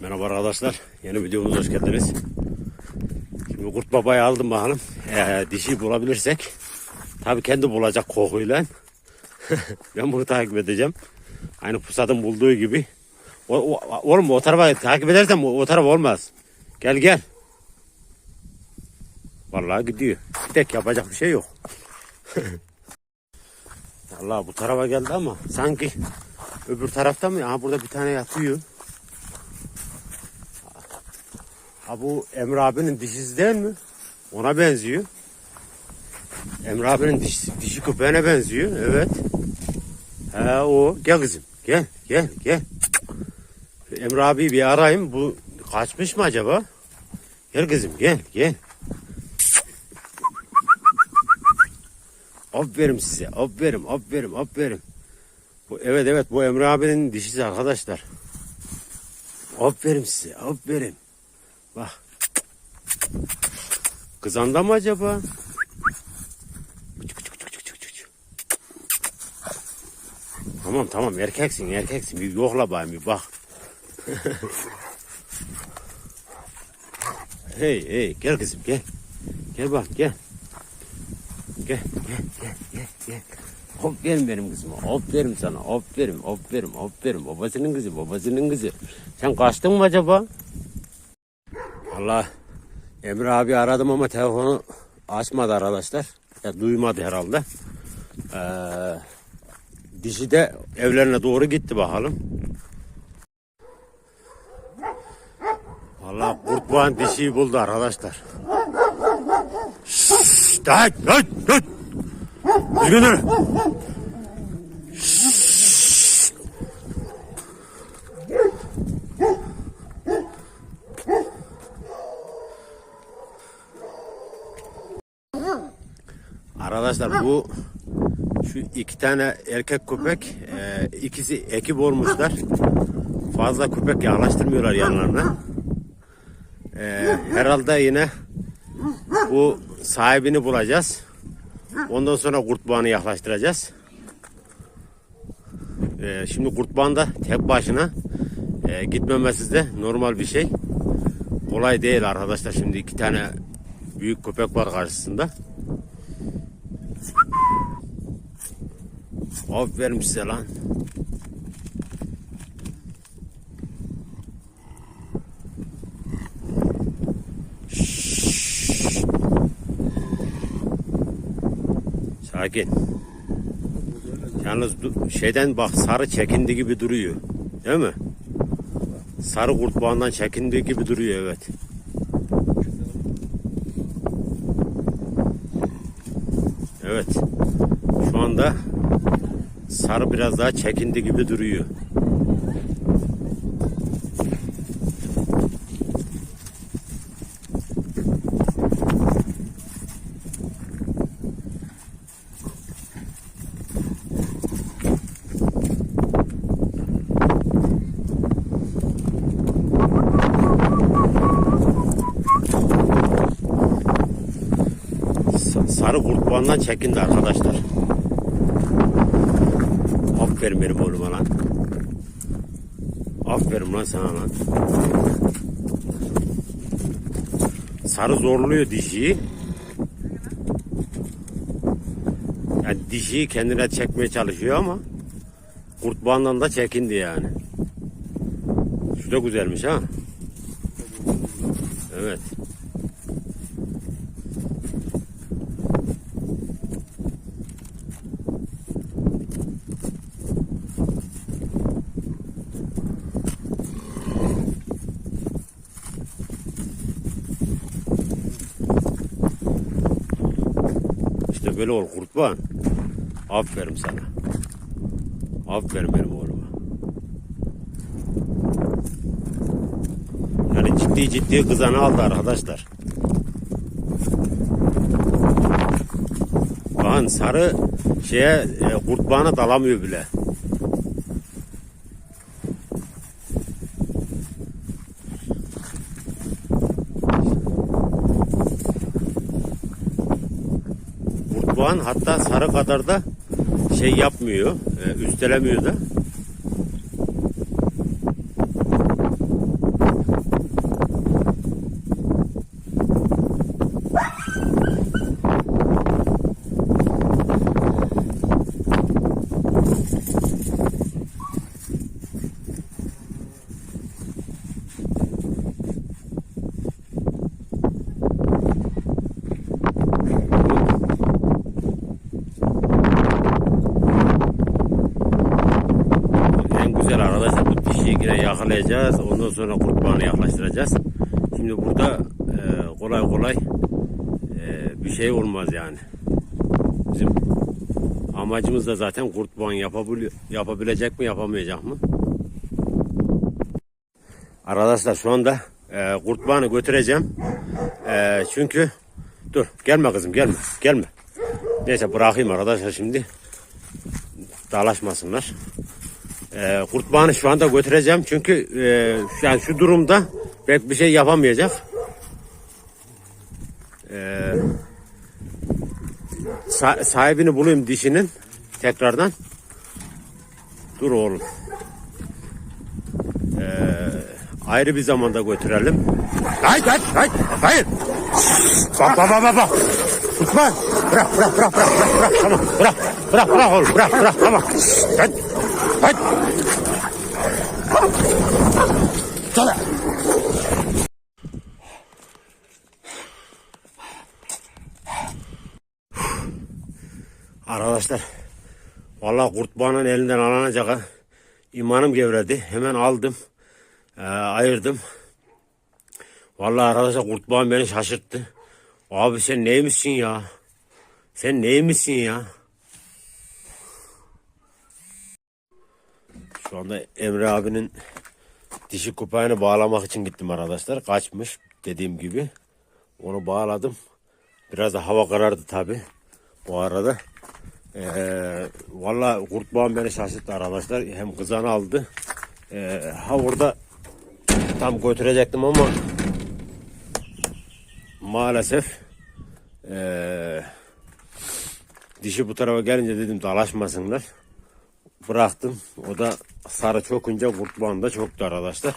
Merhaba arkadaşlar. Yeni videomuza hoş geldiniz. Şimdi kurt babayı aldım bakalım. Ee, dişi bulabilirsek. Tabii kendi bulacak kokuyla. ben bunu takip edeceğim. Aynı pusatın bulduğu gibi. O, o, oğlum o tarafa takip edersem o, o taraf olmaz. Gel gel. Vallahi gidiyor. Tek yapacak bir şey yok. Allah bu tarafa geldi ama sanki öbür tarafta mı? Aha burada bir tane yatıyor. Ha bu Emre abinin dişisi değil mi? Ona benziyor. Emre abinin dişi, dişi köpeğine benziyor. Evet. He o. Gel kızım. Gel. Gel. Gel. Emre abi bir arayayım. Bu kaçmış mı acaba? Gel kızım. Gel. Gel. Aferin size. Aferin. Aferin. Aferin. Bu, evet evet bu Emre abinin dişisi arkadaşlar. Aferin size. Aferin. Bak. Kızanda mı acaba? Tamam tamam erkeksin erkeksin bir yokla bakayım bir bak. hey hey gel kızım gel. Gel bak gel. Gel gel gel gel gel. Aferin benim kızım. Aferin sana. Aferin, aferin, aferin. Babasının kızı, babasının kızı. Sen kaçtın mı acaba? Allah Emre abi aradım ama telefonu açmadı arkadaşlar. Ya, duymadı herhalde. Ee, dişi de evlerine doğru gitti bakalım. Allah kurtbağın dişiyi buldu arkadaşlar. Şşş, dur, dur, dur. Düzgün Arkadaşlar bu şu iki tane erkek köpek e, ikisi ekip olmuşlar. Fazla köpek yaklaştırmıyorlar yanlarına. E, herhalde yine bu sahibini bulacağız. Ondan sonra kurtbağını yaklaştıracağız. E, şimdi kurtbağın da tek başına e, gitmemesi de normal bir şey. Kolay değil arkadaşlar. Şimdi iki tane büyük köpek var karşısında. Aferin size lan. Şşş. Sakin. Yalnız şeyden bak sarı çekindi gibi duruyor. Değil mi? Sarı kurtbağından çekindi gibi duruyor evet. Evet. Şu anda sarı biraz daha çekindi gibi duruyor. Sa- Sarı kurtbandan çekindi arkadaşlar. Aferin benim oğluma lan. Aferin lan sana lan. Sarı zorluyor dişiyi. Yani dişiyi kendine çekmeye çalışıyor ama kurtbağından da çekindi yani. Şu da güzelmiş ha. Evet. Böyle ol kurtban. Aferin sana. Aferin benim oğluma. Yani ciddi ciddi kızanı aldı arkadaşlar. Bakın sarı şeye e, kurtbağına dalamıyor bile. Kurtbağın hatta sarı kadar da şey yapmıyor, e, üstelemiyor da. Yakalayacağız. Ondan sonra kurbanı yaklaştıracağız. Şimdi burada e, kolay kolay e, bir şey olmaz yani. Bizim amacımız da zaten kurban yapabili yapabilecek mi yapamayacak mı? Arkadaşlar şu anda e, kurtbanı götüreceğim. E, çünkü dur gelme kızım gelme gelme. Neyse bırakayım arkadaşlar şimdi. Dalaşmasınlar. E, kurtbanı şu anda götüreceğim çünkü e, yani şu durumda pek bir şey yapamayacak. E, sa- sahibini bulayım dişinin tekrardan. Dur oğlum. ayrı bir zamanda götürelim. Hayır, hayır, hayır, hayır. Bak, bak, bak, bak. Tutma. Bırak, bırak, bırak, bırak, bırak, tamam. Bırak, bırak, bırak oğlum, bırak, bırak, tamam. Hadi, hadi. Sana. Arkadaşlar, vallahi kurtbanın elinden alınacak ha. İmanım gevredi. Hemen aldım. Ee, ayırdım. Vallahi arkadaşlar kurtban beni şaşırttı. Abi sen neymişsin ya? Sen neymişsin ya? Şu anda Emre abinin dişi kupayını bağlamak için gittim arkadaşlar. Kaçmış dediğim gibi. Onu bağladım. Biraz da hava karardı tabi. Bu arada. Ee, Valla kurtbağım beni şaşırttı arkadaşlar. Hem kızanı aldı. Ee, ha orada tam götürecektim ama maalesef ee, dişi bu tarafa gelince dedim dalaşmasınlar. Bıraktım. O da sarı çokunca kurtbağım da çoktu arkadaşlar.